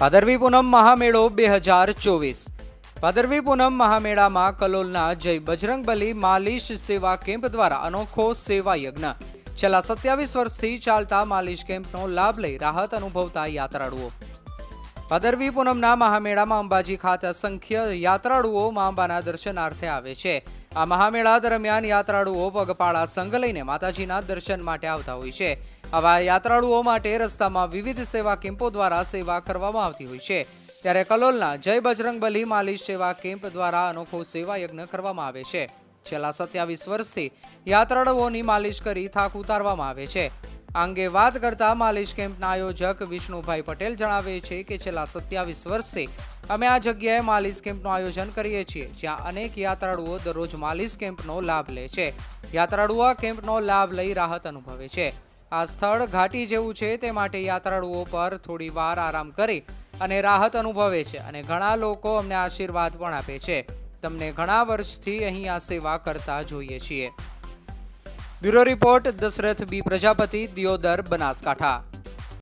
ભાદરવી પૂનમ મહામેળો બે હજાર ચોવીસ. ભાદરવી પૂનમ મહામેળામાં કલોલના જય બજરંગબલી માલિશ સેવા કેમ્પ દ્વારા અનોખો સેવા યજ્ઞ. છેલ્લા સત્યાવીસ વર્ષથી ચાલતા માલિશ કેમ્પનો લાભ લઈ રાહત અનુભવતા યાત્રાળુઓ. ભાદરવી પૂનમના મહામેળામાં અંબાજી ખાતે અસંખ્ય યાત્રાળુઓ મા અંબાના દર્શનાર્થે આવે છે. આ મહામેળા દરમિયાન યાત્રાળુઓ પગપાળા સંઘ લઈને માતાજીના દર્શન માટે આવતા હોય છે. આવા યાત્રાળુઓ માટે રસ્તામાં વિવિધ સેવા કેમ્પો દ્વારા સેવા કરવામાં આવતી હોય છે. ત્યારે કલોલના જય બજરંગબલી માલિશ સેવા કેમ્પ દ્વારા અનોખો સેવા યજ્ઞ કરવામાં આવે છે. છેલ્લા સત્યાવીસ વર્ષથી યાત્રાળુઓની માલિશ કરી થાક ઉતારવામાં આવે છે. આ અંગે વાત કરતા માલિશ કેમ્પના આયોજક વિષ્ણુભાઈ પટેલ જણાવે છે કે છેલ્લા સત્યાવીસ વર્ષથી અમે આ જગ્યાએ માલિશ કેમ્પનું આયોજન કરીએ છીએ, જ્યાં અનેક યાત્રાળુઓ દરરોજ માલિશ કેમ્પનો લાભ લે છે. યાત્રાળુઓ આ કેમ્પનો લાભ લઈ રાહત અનુભવે છે. આ સ્થળ ઘાટી જેવું છે, તે માટે યાત્રાળુઓ પર થોડી વાર આરામ કરી અને રાહત અનુભવે છે અને ઘણા લોકો અમને આશીર્વાદ પણ આપે છે. તમને ઘણા વર્ષથી અહીં આ સેવા કરતા જોઈએ છીએ. Bureau report Dashrath B Prajapati Deodar Banaskantha.